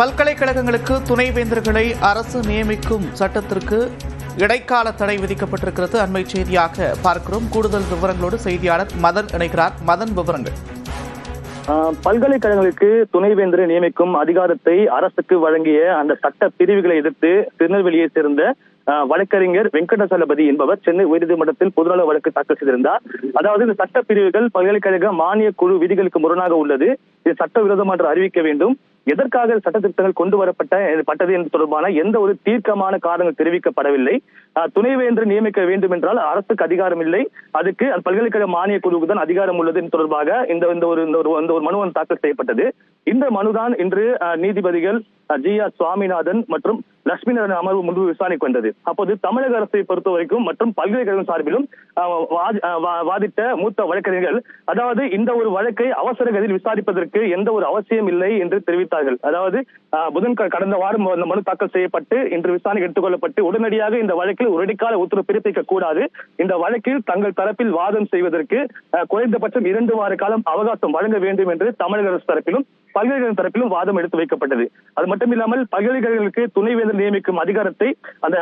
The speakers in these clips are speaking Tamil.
பல்கலைக்கழகங்களுக்கு துணைவேந்தர்களை அரசு நியமிக்கும் சட்டத்திற்கு இடைக்கால தடை விதிக்கப்பட்டிருக்கிறது. அண்மை செய்தியாக பார்க்கிறோம். கூடுதல் விவரங்களோடு செய்தியாளர் மதன் இணைகிறார். மதன் விவரங்கள். பல்கலைக்கழகங்களுக்கு துணைவேந்தரை நியமிக்கும் அதிகாரத்தை அரசுக்கு வழங்கிய அந்த சட்ட பிரிவுகளை எதிர்த்து திருநெல்வேலியை சேர்ந்த வழக்கறிஞர் வெங்கடசலபதி என்பவர் சென்னை உயர்நீதிமன்றத்தில் பொதுநல வழக்கு தாக்கல் செய்திருந்தார். அதாவது இந்த சட்ட பிரிவுகள் பல்கலைக்கழக மானிய குழு விதிகளுக்கு முரணாக உள்ளது. இது சட்டவிரோதம் என்று அறிவிக்க வேண்டும். எதற்காக சட்ட திருத்தங்கள் கொண்டு வரப்பட்ட பட்டது என்று தொடர்பான எந்த ஒரு தீர்க்கமான காரணங்கள் தெரிவிக்கப்படவில்லை. துணைவேந்தர் நியமிக்க வேண்டும் என்றால் அரசுக்கு அதிகாரம் இல்லை. அதுக்கு பல்கலைக்கழக மானிய குழுவுக்கு தான் அதிகாரம் உள்ளது தொடர்பாக இந்த இந்த ஒரு இந்த ஒரு இந்த ஒரு மனு தாக்கல் செய்யப்பட்டது. இந்த மனுதான் இன்று நீதிபதிகள் ஜி ஆர் சுவாமிநாதன் மற்றும் லட்சுமி நாராயணன் அமர்வு முன்பு விசாரணைக்கு வந்தது. அப்போது தமிழக அரசை பொறுத்த வரைக்கும் மற்றும் பல்கலைக்கழகம் சார்பிலும் வாதி- வா- வாதிட்ட மூத்த வழக்கறிஞர்கள் அதாவது இந்த ஒரு வழக்கை அவசர கதியில் விசாரிப்பதற்கு எந்த ஒரு அவசியம் இல்லை என்று தெரிவித்தார்கள். அதாவது புதன் கடந்த வாரம் அந்த மனு தாக்கல் செய்யப்பட்டு இன்று விசாரணை எடுத்துக்கொள்ளப்பட்டு உடனடியாக இந்த வழக்கில் உடனடிக்கால உத்தரவு பிறப்பிக்க கூடாது. இந்த வழக்கில் தங்கள் தரப்பில் வாதம் செய்வதற்கு குறைந்தபட்சம் இரண்டு வார காலம் அவகாசம் வழங்க வேண்டும் என்று தமிழக அரசு தரப்பிலும் பல்கலைக்கழக தரப்பிலும் வாதம் எடுத்து வைக்கப்பட்டது. அது மட்டும் இல்லாமல் பல்கலைக்கழகங்களுக்கு துணைவேந்தர் நியமிக்கும் அதிகாரத்தை அந்த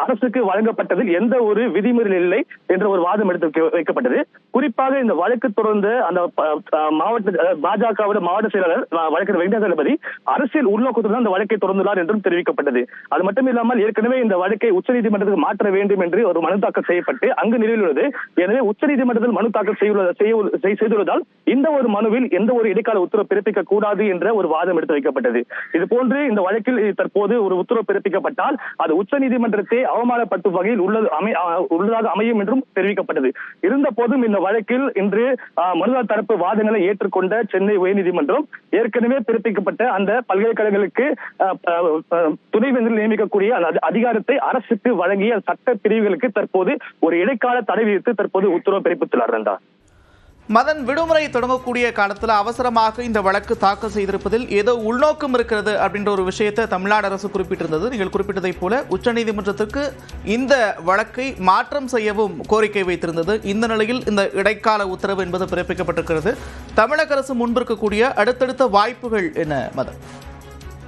அரசுக்கு வழங்கப்பட்டதில் எந்த ஒரு விதிமுறை இல்லை என்ற ஒரு வாதம் எடுத்து வைக்கப்பட்டது. குறிப்பாக இந்த வழக்கு தொடர்ந்த அந்த மாவட்ட பாஜகவோட மாவட்ட செயலாளர் அஹ், வழக்கறிஞர் வெங்கடாசலபதி அரசியல் உள்நோக்கத்துடன் அந்த வழக்கை தொடர்ந்துள்ளார் என்றும் தெரிவிக்கப்பட்டது. அது மட்டும் இல்லாமல் ஏற்கனவே இந்த வழக்கை உச்சநீதிமன்றத்துக்கு மாற்ற வேண்டும் என்று ஒரு மனு தாக்கல் செய்யப்பட்டு அங்கு நிலவிலுள்ளது எனவே உச்சநீதிமன்றத்தில் மனு தாக்கல் செய்யுள்ள- செய்ய- செய்- செய்துள்ளதால் இந்த ஒரு மனுவில் எந்த ஒரு இடைக்கால உத்தரவு பிறப்பிக்க கூடாது என்ற ஒரு வாதம் எடுத்து வைக்கப்பட்டது. இது போன்று இந்த வழக்கில் தற்போது ஒரு உத்தரவு பிறப்பிக்கப்பட்டால் அது உச்சநீதிமன்றத்தை அவமானப்படுத்தும் வகையில் உள்ளது அமை உள்ளதாக அமையும் என்றும் தெரிவிக்கப்பட்டது. இருந்த போதும் இந்த வழக்கில் இன்று அஹ், தரப்பு வாதங்களை ஏற்றுக்கொண்ட சென்னை உயர்நீதிமன்றம் ஏற்கனவே பிறப்பிக்கப்பட்ட அந்த பல்கலைக்கழகங்களுக்கு துணைவேந்தர் நியமிக்கக்கூடிய அந்த அதிகாரத்தை அரசுக்கு வழங்கிய சட்ட பிரிவுகளுக்கு தற்போது ஒரு இடைக்கால தடை விதித்து தற்போது உத்தரவு பிறப்பித்துள்ளார் மதன் விடுமுறை தொடங்கக்கூடிய காலத்தில் அவசரமாக இந்த வழக்கு தாக்கல் செய்திருப்பதில் ஏதோ உள்நோக்கம் இருக்கிறது அப்படின்ற ஒரு விஷயத்தை தமிழ்நாடு அரசு குறிப்பிட்டிருந்தது. நீங்கள் குறிப்பிட்டதைப் போல உச்சநீதிமன்றத்திற்கு இந்த வழக்கை மாற்றம் செய்யவும் கோரிக்கை வைத்திருந்தது. இந்த நிலையில் இந்த இடைக்கால உத்தரவு என்பது பிறப்பிக்கப்பட்டிருக்கிறது. தமிழக அரசு முன்பிருக்கக்கூடிய அடுத்தடுத்த வாய்ப்புகள் என்ன மதன்?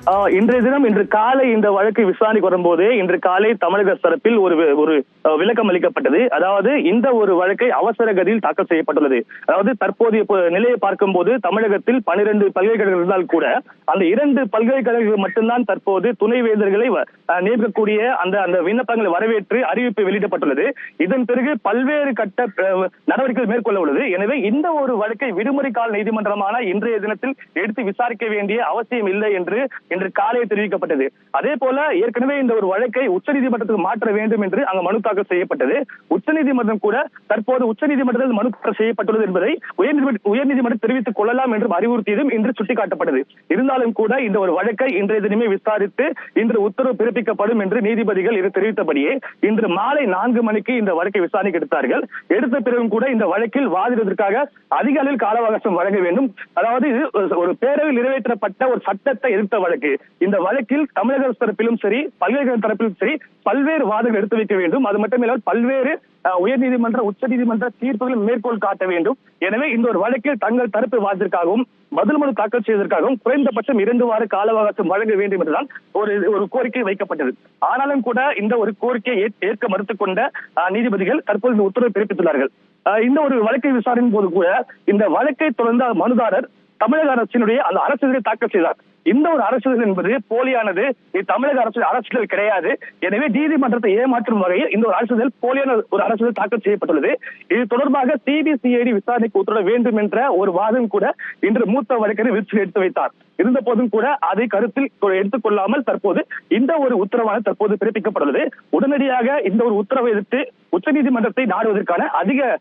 இன்றைய தினம் இன்று காலை இந்த வழக்கு விசாரணைக்கு வரும்போது இன்று காலை தமிழக தரப்பில் ஒரு ஒரு விளக்கம் அளிக்கப்பட்டது. அதாவது இந்த ஒரு வழக்கை அவசர கதியில் தாக்கல் செய்யப்பட்டுள்ளது. அதாவது தற்போதைய ப- நிலையை பார்க்கும்போது தமிழகத்தில் பனிரெண்டு பல்கலைக்கழகங்கள் இருந்தால் கூட அந்த இரண்டு பல்கலைக்கழகங்கள் மட்டும்தான் தற்போது துணைவேந்தர்களை நியமிக்கக்கூடிய அந்த அந்த விண்ணப்பங்களை வரவேற்று அறிவிப்பு வெளியிடப்பட்டுள்ளது. இதன் பிறகு பல்வேறு கட்ட நடவடிக்கைகள் மேற்கொள்ள உள்ளது எனவே இந்த ஒரு வழக்கை விடுமுறை கால நீதிமன்றமான இன்றைய தினத்தில் எடுத்து விசாரிக்க வேண்டிய அவசியம் இல்லை என்று என்று காலை தெரிவிக்கப்பட்டது. அதே போல ஏற்கனவே இந்த ஒரு வழக்கை உச்சநீதிமன்றத்துக்கு மாற்ற வேண்டும் என்று அங்கு மனு தாக்கல் செய்யப்பட்டது. உச்சநீதிமன்றம் கூட தற்போது உச்சநீதிமன்றத்தில் மனு தாக்கல் செய்யப்பட்டுள்ளது என்பதை உயர்நீதிமன்ற உயர்நீதிமன்றம் தெரிவித்துக் கொள்ளலாம் என்றும் அறிவுறுத்தியதும் இன்று சுட்டிக்காட்டப்பட்டது. இருந்தாலும் கூட இந்த ஒரு வழக்கை இன்றைய தினமே விசாரித்து இன்று உத்தரவு பிறப்பிக்கப்படும் என்று நீதிபதிகள் இது தெரிவித்தபடியே இன்று மாலை நான்கு மணிக்கு இந்த வழக்கை விசாரணைக்கு எடுத்தார்கள். எடுத்த பிறகும் கூட இந்த வழக்கில் வாதிடுவதற்காக அதிக அளவில் கால அவகாசம் வழங்க வேண்டும். அதாவது இது ஒரு- ஒரு பேரவையில் நிறைவேற்றப்பட்ட ஒரு சட்டத்தை எதிர்த்த வழக்கு. இருக்கு. இந்த வழக்கில் தமிழக அரசு தரப்பிலும் சரி பல்கலைக்கழக தரப்பிலும் சரி பல்வேறு வாதங்கள் எடுத்து வைக்க வேண்டும். அது மட்டுமில்லாமல் பல்வேறு உயர்நீதிமன்ற உச்சநீதிமன்ற தீர்ப்புகளும் மேற்கோள் காட்ட வேண்டும். எனவே இந்த ஒரு வழக்கில் தங்கள் தரப்பு வாதத்திற்காகவும் பதில் மனு தாக்கல் செய்வதற்காகவும் குறைந்தபட்சம் இரண்டு வார கால அவகாசம் வழங்க வேண்டும் என்றுதான் ஒரு ஒரு கோரிக்கை வைக்கப்பட்டது. ஆனாலும் கூட இந்த ஒரு கோரிக்கையை ஏற்க மறுத்துக் கொண்ட நீதிபதிகள் தற்போது இந்த உத்தரவை பிறப்பித்துள்ளார்கள். இந்த ஒரு வழக்கை விசாரணையின் போது கூட இந்த வழக்கை தொடர்ந்த மனுதாரர் தமிழக அரசினுடைய அந்த அரசியலை தாக்கல் செய்தார். இந்த ஒரு அரசியல் என்பது போலியானது. இது தமிழக அரசு அரசியல் கிடையாது. எனவே நீதிமன்றத்தை ஏமாற்றும் வகையில் இந்த ஒரு அரசியல் போலியான ஒரு அரசியல் தாக்கல் செய்யப்பட்டுள்ளது. இது தொடர்பாக சிபிசிஐடி விசாரணைக்கு உத்தரவிட வேண்டும் என்ற ஒரு வாதம் கூட இன்று மூத்த வழக்கறிஞர் விரிச்சல் எடுத்து வைத்தார். இருந்த போதும் கூட அதை கருத்தில் எடுத்துக்கொள்ளாமல் கொள்ளாமல் தற்போது இந்த ஒரு உத்தரவான தற்போது பிறப்பிக்கப்பட்டுள்ளது. உடனடியாக இந்த ஒரு உத்தரவை எதிர்த்து உச்சநீதிமன்றத்தை நாடுவதற்கான அதிக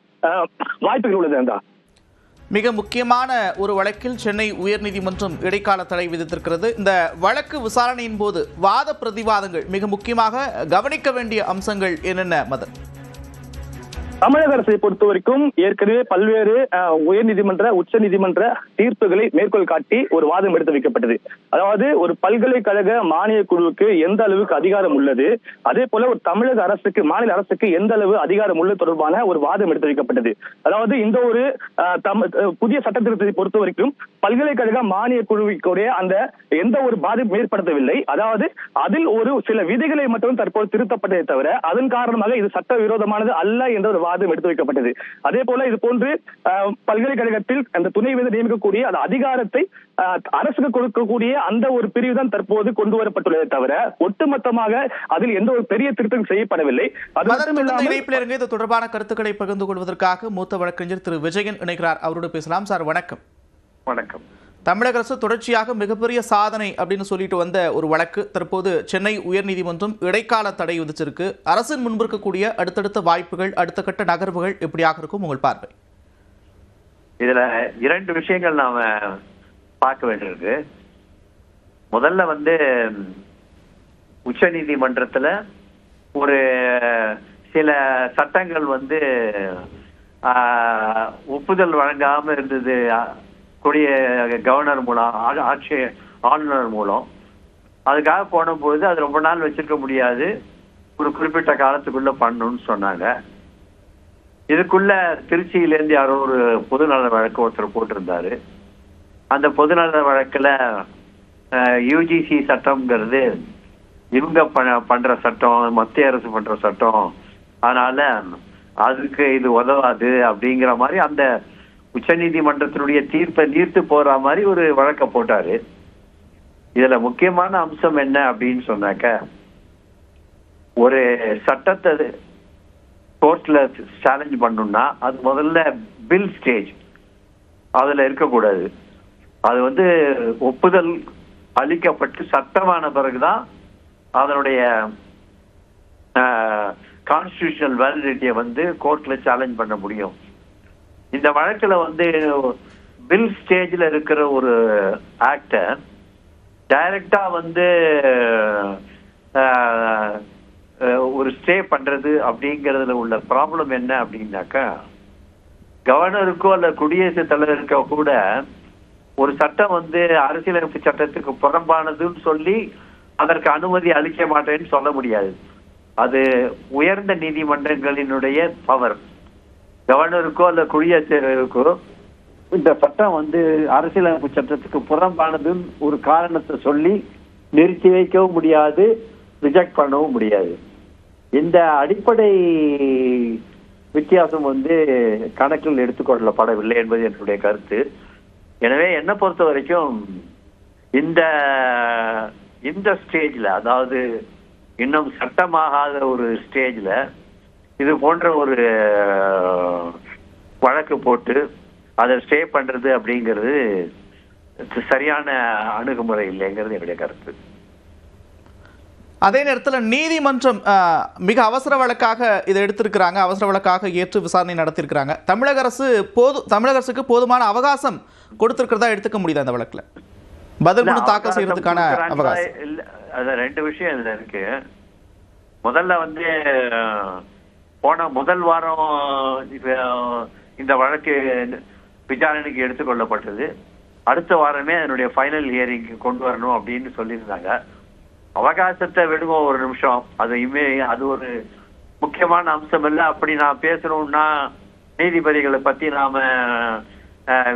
வாய்ப்புகள் உள்ளது என்றார். மிக முக்கியமான ஒரு வழக்கில் சென்னை உயர்நீதிமன்றம் இடைக்கால தடை விதித்திருக்கிறது. இந்த வழக்கு விசாரணையின் போது வாத பிரதிவாதங்கள் மிக முக்கியமாக கவனிக்க வேண்டிய அம்சங்கள் என்னென்ன மதன்? தமிழக அரசை பொறுத்த வரைக்கும் ஏற்கனவே பல்வேறு உயர்நீதிமன்ற உச்ச நீதிமன்ற தீர்ப்புகளை மேற்கோள் காட்டி ஒரு வாதம் எடுத்து வைக்கப்பட்டது. அதாவது ஒரு பல்கலைக்கழக மானிய குழுவுக்கு எந்த அளவுக்கு அதிகாரம் உள்ளது அதே போல ஒரு தமிழக அரசுக்கு மாநில அரசுக்கு எந்த அளவு அதிகாரம் உள்ளது தொடர்பான ஒரு வாதம் எடுத்து வைக்கப்பட்டது. அதாவது இந்த ஒரு புதிய சட்ட திருத்தத்தை பொறுத்த வரைக்கும் பல்கலைக்கழக மானிய குழுவிற்குடைய அந்த எந்த ஒரு பாதிப்பும் ஏற்படுத்தவில்லை. அதாவது அதில் ஒரு சில விதிகளை மட்டும் தற்போது திருத்தப்பட்டதை தவிர அதன் காரணமாக இது சட்ட விரோதமானது அல்ல என்ற ஒரு வாதம் எடுத்து வைக்கப்பட்டது. அதே போல இது போன்று பல்கலைக்கழகத்தில் அந்த துணைவேந்தர் நியமிக்கக்கூடிய அந்த அதிகாரத்தை அரசுக்கு கொடுக்கக்கூடிய அந்த ஒரு பிரிவு தான் தற்போது கொண்டு வரப்பட்டுள்ளதை தவிர ஒட்டுமொத்தமாக அதில் எந்த ஒரு பெரிய திருத்தம் செய்யப்படவில்லை. அது மட்டும் இல்லாமல் இது தொடர்பான கருத்துக்களை பகிர்ந்து கொள்வதற்காக மூத்த வழக்கறிஞர் திரு விஜயன் இணைக்கிறார் அவரோடு பேசலாம். சார் வணக்கம். வணக்கம். தமிழக அரசு தொடர்ச்சியாக மிகப்பெரிய சாதனை அப்படின்னு சொல்லிட்டு வந்த ஒரு வழக்கு. தற்போது சென்னை உயர்நீதிமன்றம் இடைக்கால தடை விதிச்சிருக்கு. அரசின் முன்பிருக்கக்கூடிய அடுத்தடுத்த வாய்ப்புகள் அடுத்த கட்ட நகர்வுகள் எப்படியாக இருக்கும் உங்கள் பார்வை? இதுல இரண்டு விஷயங்கள் நாம பார்க்க வேண்டியிருக்கு. முதல்ல வந்து உச்ச நீதிமன்றத்துல ஒரு சில சட்டங்கள் வந்து ஒப்புதல் வழங்காம இருந்தது. கூடிய கவர்னர் மூலம் ஆட்சி ஆளுநர் மூலம். அதுக்காக போன பொழுது அது ரொம்ப நாள் வச்சிருக்க முடியாது. ஒரு குறிப்பிட்ட காலத்துக்குள்ள பண்ணணும்னு சொன்னாங்க. இதுக்குள்ள திருச்சியிலேருந்து யாரோ ஒரு பொதுநல வழக்கு ஒருத்தர் போட்டிருந்தாரு. அந்த பொதுநல வழக்கில் யூஜிசி சட்டம்ங்கிறது இவங்க ப- பண்ற சட்டம் மத்திய அரசு பண்ற சட்டம். அதனால அதுக்கு இது உதவாது அப்படிங்கிற மாதிரி அந்த உச்சநீதிமன்றத்தினுடைய தீர்ப்பை நீர்த்து போற மாதிரி ஒரு வழக்க போட்டாரு. இதுல முக்கியமான அம்சம் என்ன அப்படின்னு சொன்னாக்க ஒரு சட்டத்தை கோர்ட்ல சேலஞ்ச் பண்ணணும்னா அது முதல்ல பில் ஸ்டேஜ் அதுல இருக்கக்கூடாது. அது வந்து ஒப்புதல் அளிக்கப்பட்டு சட்டமான பிறகுதான் அதனுடைய கான்ஸ்டியூஷனல் வேலிடிட்டியை வந்து கோர்ட்ல சேலஞ்ச் பண்ண முடியும். இந்த வழக்குல வந்து பில் ஸ்டேஜ்ல இருக்கிற ஒரு ஆக்டர் டைரக்டா வந்து ஒரு ஸ்டே பண்றது அப்படிங்கறதுல உள்ள ப்ராப்ளம் என்ன அப்படின்னாக்கா கவர்னருக்கோ அல்ல குடியரசுத் தலைவருக்கோ கூட ஒரு சட்டம் வந்து அரசியலமைப்பு சட்டத்துக்கு புறம்பானதுன்னு சொல்லி அதற்கு அனுமதி அளிக்க மாட்டேன்னு சொல்ல முடியாது. அது உயர்ந்த நீதிமன்றங்களினுடைய பவர் கவர்னருக்கோ அல்ல குடியரசுத் இந்த சட்டம் வந்து அரசியலமைப்பு சட்டத்துக்கு புறம்பானதுன்னு ஒரு காரணத்தை சொல்லி நிறுத்தி வைக்கவும் முடியாது ரிஜெக்ட் பண்ணவும் முடியாது. இந்த அடிப்படை வித்தியாசம் வந்து கணக்கில் எடுத்துக்கொள்ளப்படவில்லை என்பது என்னுடைய கருத்து. எனவே என்னை பொறுத்த வரைக்கும் இந்த இந்த ஸ்டேஜில் அதாவது இன்னும் சட்டமாகாத ஒரு ஸ்டேஜில் இது போன்ற ஒரு வழக்கு போட்டு அதை ஸ்டே பண்றது அப்படிங்கிறது சரியான அணுகுமுறை இல்லைங்கிறது என்னுடைய கருத்து. அதே நேரத்தில் நீதிமன்றம் மிக அவசர வழக்காக இதை எடுத்திருக்கிறாங்க அவசர வழக்காக ஏற்று விசாரணை நடத்தியிருக்கிறாங்க தமிழக அரசு போது தமிழக அரசுக்கு போதுமான அவகாசம் கொடுத்திருக்கிறதா எடுத்துக்க முடியுது அந்த வழக்குல? பதில் மனு தாக்கல் செய்யறதுக்கான அவகாசம். ரெண்டு விஷயம் இதுல இருக்கு. முதல்ல வந்து போன முதல் வாரம் இந்த வழக்கு விசாரணைக்கு எடுத்துக்கொள்ளப்பட்டது அடுத்த வாரமே அதனுடைய ஃபைனல் ஹியரிங் கொண்டு வரணும் அப்படின்னு சொல்லியிருந்தாங்க. அவகாசத்தை விடுவோம் ஒரு நிமிஷம். அது இமே அது ஒரு முக்கியமான அம்சம் இல்லை அப்படி நான் பேசணும்னா நீதிபதிகளை பத்தி நாம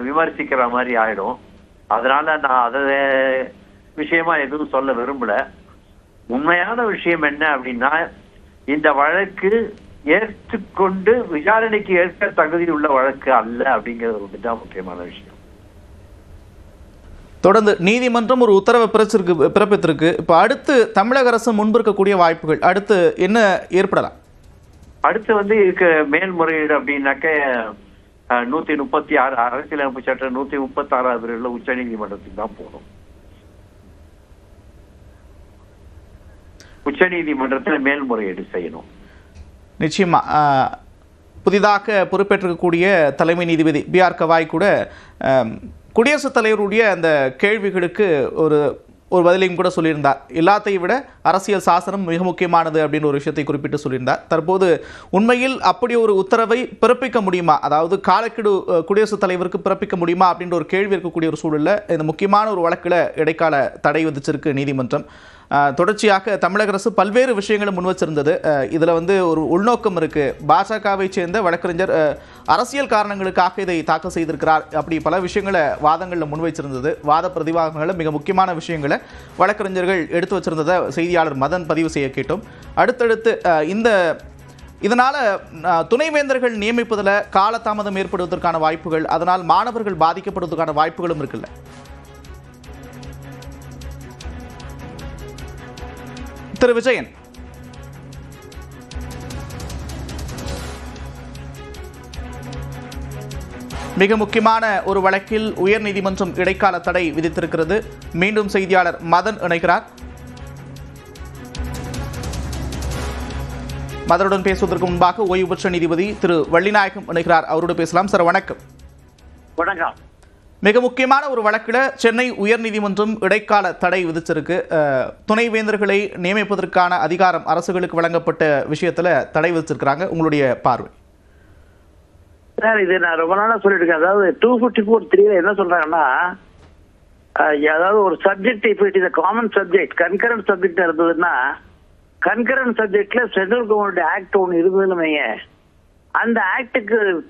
விமர்சிக்கிற மாதிரி ஆயிடும். அதனால நான் அதை விஷயமா எதுவும் சொல்ல விரும்பல. உண்மையான விஷயம் என்ன அப்படின்னா இந்த வழக்கு ஏற்றுக்கொண்டு விசாரணைக்கு ஏற்க தகுதி உள்ள வழக்கு அல்ல அப்படிங்கிறது ஒன்றுதான் முக்கியமான விஷயம். தொடர்ந்து நீதிமன்றம் ஒரு உத்தரவை பிறச்சிருக்கு பிறப்பித்திருக்கு. இப்போ அடுத்து தமிழக அரசு முன்பிருக்கக்கூடிய வாய்ப்புகள். அடுத்து என்ன ஏற்படலாம்? அடுத்து வந்து இதுக்கு மேல்முறையீடு அப்படின்னாக்க நூத்தி முப்பத்தி ஆறு அரசியலமைப்பு சட்டம் நூத்தி முப்பத்தி ஆறாவது பிரிவுல உச்ச நீதிமன்றத்துக்கு தான் போகணும். உச்ச நீதிமன்றத்துல மேல்முறையீடு செய்யணும். நிச்சயமா புதிதாக பொறுப்பேற்றக்கூடிய தலைமை நீதிபதி பி ஆர் கவாய் கூட குடியரசுத் தலைவருடைய அந்த கேள்விகளுக்கு ஒரு ஒரு பதிலையும் கூட சொல்லியிருந்தார். எல்லாத்தையும் விட அரசியல் சாசனம் மிக முக்கியமானது அப்படின்னு ஒரு விஷயத்தை குறிப்பிட்டு சொல்லியிருந்தார். தற்போது உண்மையில் அப்படி ஒரு உத்தரவை பிறப்பிக்க முடியுமா? அதாவது காலக்கெடு குடியரசுத் தலைவருக்கு பிறப்பிக்க முடியுமா? அப்படின்ற ஒரு கேள்வி இருக்கக்கூடிய ஒரு சூழலில் இந்த முக்கியமான ஒரு வழக்கில் இடைக்கால தடை விதிச்சிருக்கு நீதிமன்றம். தொடர்ச்சியாக தமிழக அரசு பல்வேறு விஷயங்களை முன் வச்சிருந்தது இதில் இதுல வந்து ஒரு உள்நோக்கம் இருக்கு. பாஜகவை சேர்ந்த வழக்கறிஞர் அரசியல் காரணங்களுக்காக இதை தாக்கல் செய்திருக்கிறார் அப்படி பல விஷயங்களை வாதங்களில் முன்வைச்சிருந்தது. வாத பிரதிவாதங்களில் மிக முக்கியமான விஷயங்களை வழக்கறிஞர்கள் எடுத்து வச்சிருந்ததை செய்தியாளர் மதன் பதிவு செய்ய கேட்டோம். அடுத்தடுத்து இந்த இதனால் துணைவேந்தர்கள் நியமிப்பதில் காலதாமதம் ஏற்படுவதற்கான வாய்ப்புகள் அதனால் மாணவர்கள் பாதிக்கப்படுவதற்கான வாய்ப்புகளும் இருக்குல்ல. திரு விஜயன். மிக முக்கியமான ஒரு வழக்கில் உயர்நீதிமன்றம் இடைக்கால தடை விதித்திருக்கிறது. மீண்டும் செய்தியாளர் மதன் இணைகிறார். மதனுடன் பேசுவதற்கு முன்பாக ஓய்வு பெற்ற நீதிபதி திரு வள்ளிநாயகம் இணைகிறார். அவரோடு பேசலாம். சார் வணக்கம். வணக்கம். மிக முக்கியமான ஒரு வழக்கில் சென்னை உயர்நீதிமன்றம் இடைக்கால தடை விதிச்சிருக்கு. துணைவேந்தர்களை நியமிப்பதற்கான அதிகாரம் அரசுகளுக்கு வழங்கப்பட்ட விஷயத்துல தடை விதிச்சிருக்கிறாங்க. உங்களுடைய பார்வை. சார் இது நான் ரொம்ப நாளாக சொல்லியிருக்கேன். அதாவது டூ ஃபிஃப்டி ஃபோர் த்ரீல என்ன சொல்கிறாங்கன்னா அதாவது ஒரு சப்ஜெக்ட் இப்போ it is common subject concurrent subject இருந்ததுன்னா கன்கரண்ட் சப்ஜெக்ட்ல சென்ட்ரல் கவர்மெண்ட் ஆக்ட் ஒன்று இருந்ததுன்னு அந்த ஆக்டுக்கு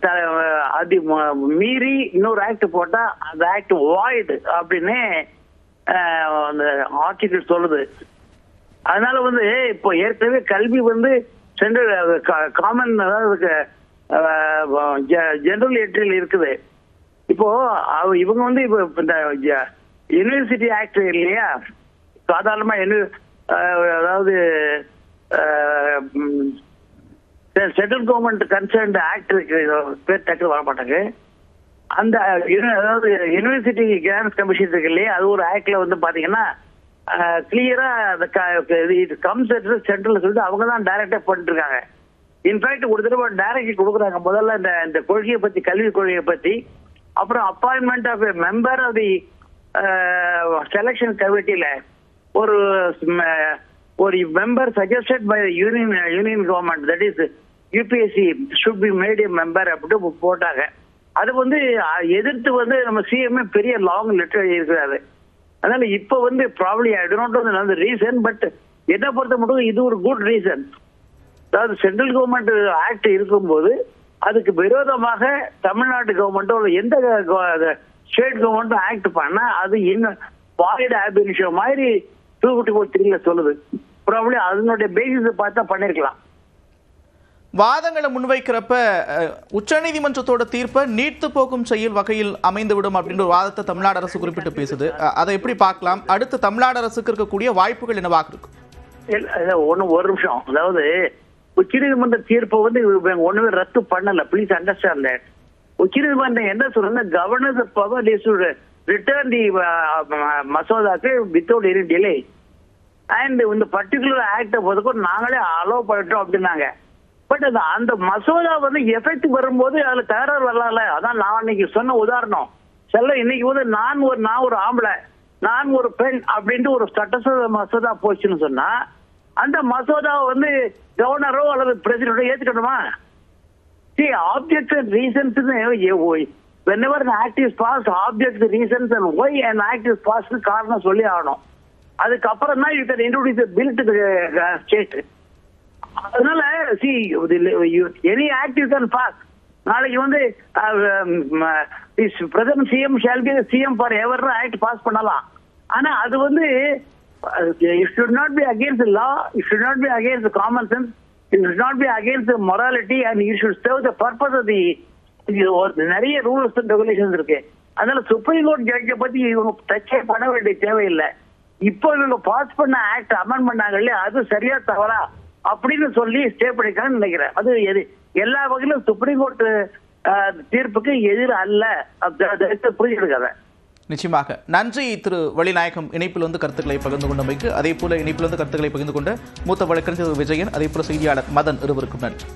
அது மீறி இன்னொரு ஆக்ட் போட்டா அந்த ஆக்ட் வாய்டு அப்படின்னு அந்த ஆர்டிகிள் சொல்லுது. அதனால வந்து இப்போ ஏற்கனவே கல்வி வந்து சென்ட்ரல் காமன் அதாவது ஜெனரல் என்ட்ரியில் இருக்குது. இப்போ அவ- இவங்க வந்து இப்போ இந்த யூனிவர்சிட்டி ஆக்ட் இல்லையா? சாதாரணமா uni- அதாவது சென்ட்ரல் கவர்மெண்ட் கன்சர்ன்ட் ஆக்ட் இருக்கு பேர் டக்கு வர மாட்டாங்க அந்த uh, அதாவது யூனிவர்சிட்டி கிராண்ட்ஸ் கமிஷன் இருக்கு இல்லையா அது ஒரு ஆக்ட்ல வந்து பாத்தீங்கன்னா uh, கிளியரா இது கம்ஸ் சென்ட்ரல் சொல்லிட்டு அவங்க தான் டைரக்டா பண்ணிட்டு இருக்காங்க இன்ஃபேக்ட் ஒரு தடவை டைரக்ட் கொடுக்குறாங்க. முதல்ல இந்த இந்த கொள்கையை பத்தி கல்வி கொள்கையை பத்தி. அப்புறம் appointment of member of the selection கமிட்டியில ஒரு ம, uh, ஒரு member suggested by union union government that is UPSC should be made member அப்படின்னு போட்டாங்க. அது வந்து எதிர்த்து வந்து நம்ம சிஎம்ஏ பெரிய லாங் லெட்டர் எழுதியிருக்கிறாரு அதனால இப்ப வந்து ப்ராப்ளி ஐ டோன்ட் அந்த ரீசன் பட் என்ன பொறுத்த மட்டும் இது ஒரு குட் ரீசன் அதாவது சென்ட்ரல் கவர்மெண்ட் ஆக்ட் இருக்கும்போது அதுக்கு விரோதமாக தமிழ்நாடு கவர்மெண்ட்டோ எந்த ஸ்டேட் கவர்மெண்ட்டும் ஆக்ட் பண்ணா அது இன்னும் வாய்டு ஆபினிஷோ மாதிரி டூ ஃபிஃப்டி ஃபோர் த்ரீல சொல்லுது. ப்ராப்ளி அதனுடைய பேசிஸ் பார்த்தா பண்ணிருக்கலாம். வாதங்களை முன்வைக்கிறப்ப உச்சநீதிமன்றத்தோட தீர்ப்பை நீர்த்து போக்கும் செயல் வகையில் அமைந்துவிடும் அப்படின்ற ஒரு வாதத்தை தமிழ்நாடு அரசு குறிப்பிட்டு பேசுது. அதை எப்படி பார்க்கலாம்? அடுத்து தமிழ்நாடு அரசுக்கு இருக்கக்கூடிய வாய்ப்புகள் என்னவாக இருக்கு? இல்ல, ஒரு நிமிஷம். அதாவது உச்சநீதிமன்ற தீர்ப்பை வந்து ஒண்ணுமே ரத்து பண்ணல. ப்ளீஸ் அண்டர்ஸ்டாண்ட் தட் உச்சநீதிமன்றம் என்ன சொல்றது கவர்னர் பவர் ரிட்டர்ன் தி மசோதாக்கு வித்தவுட் எனி டிலே அண்ட் இந்த பர்டிகுலர் ஆக்ட பொறுத்தக்கும் நாங்களே அலோவ் பண்ணிட்டோம் அப்படின்னாங்க. பட் அது அந்த மசோதா வந்து எஃபெக்ட் வரும்போது அதுல தகராறு வரலாம்ல. அதான் நான் இன்னைக்கு சொன்ன உதாரணம். செல்ல இன்னைக்கு வந்து நான் ஒரு நான் ஒரு ஆம்பளை நான் ஒரு பெண் அப்படின்ட்டு ஒரு சட்டச மசோதா போச்சுன்னு சொன்னா அந்த மசோதாவை வந்து கவர்னரோ அல்லது பிரசிடண்டோ ஏத்துக்கணுமா? See object and reasons in the whenever an act is passed, why reasons and why காரணம் சொல்லி ஆகணும். அதுக்கப்புறம் தான் you can introduce bill to state அதனால see any act is can pass நாளைக்கு வந்து பிரதமர் CM shall be CM for ever act pass பண்ணலாம். ஆனா அது வந்து it should not be against law it should not be against common sense it should not be against morality and you should serve the purpose of the நிறைய ரூல்ஸ் அண்ட் ரெகுலேஷன்ஸ் இருக்கு. அதனால சுப்ரீம் கோர்ட் ஜட்ஜை பத்தி இவங்க டச்சே பண்ண வேண்டிய தேவையில்லை. இப்போ இவங்க பாஸ் பண்ண ஆக்ட் அமெண்ட் பண்ணாங்க இல்லையா அது சரியா தவறா? அப்படின்னு சொல்லி ஸ்டே பண்ணிக்கலாம்னு நினைக்கிறேன். அது எது எல்லா வகையிலும் சுப்ரீம் கோர்ட் தீர்ப்புக்கு எதிர் அல்ல. அப்படி நிச்சயமாக. நன்றி திரு வழிநாயகம் இணைப்பில் வந்து கருத்துக்களை பகிர்ந்து கொண்டமைக்கு அதே போல இணைப்பில் வந்து கருத்துக்களை பகிர்ந்து கொண்ட மூத்த வழக்கறிஞர் விஜயன் அதே போல செய்தியாளர் மதன் இருவருக்கும் நன்றி.